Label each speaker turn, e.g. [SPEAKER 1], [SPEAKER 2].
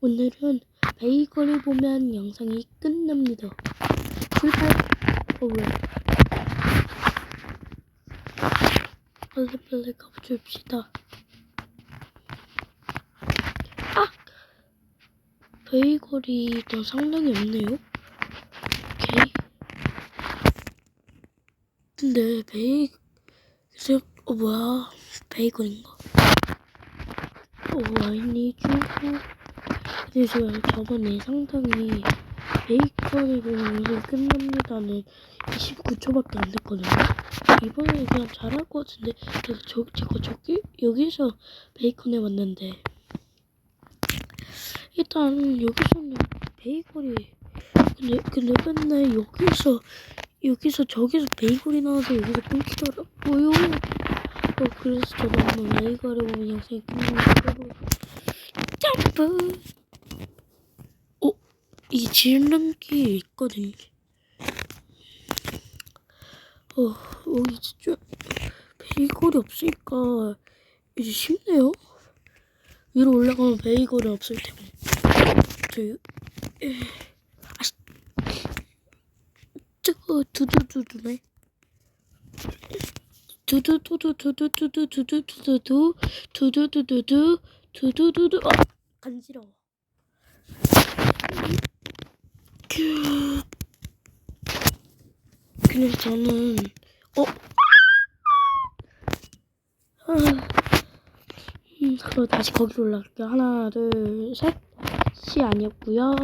[SPEAKER 1] 오늘은 베이거를 보면 영상이 끝납니다. 출발! 어, 왜? 빨리빨리 가봅시다. 아! 베이거리 더 상당히 없네요. 오케이. 근데 베이, 글쎄, 어, 뭐야. 베이거리인가? 오, 주고. 근 데 제가 저번에 상당히 보면 영상이 끝납니다는 29초밖에 안 됐거든요. 이번에 그냥 잘할 것 같은데 제가 저, 제가 저기 여기서 베이컨에 왔는데 일단 여기서는 베이컨이 근데 근데 맨날 여기서 여기서 저기서 베이컨이 나와서 여기서 끊기더라고요. 어, 그래서 저도 한번 베이컨을 보면 영상이 끝나고 점프. 어, 이 지름기 있거든요. 어, 진짜 베이글이 없으니까 이제 쉽네요. 위로 올라가면 베이글이 없을 테고. 저, 에, 아씨, 저, 두두두두네. 두두두두두두두두두두두두 두두두두두 두두두두 어 간지러워 그 그냥 저는 어? 아, 음, 그럼 다시 거기로 올라갈게요. 하나 둘 셋 시 아니었고요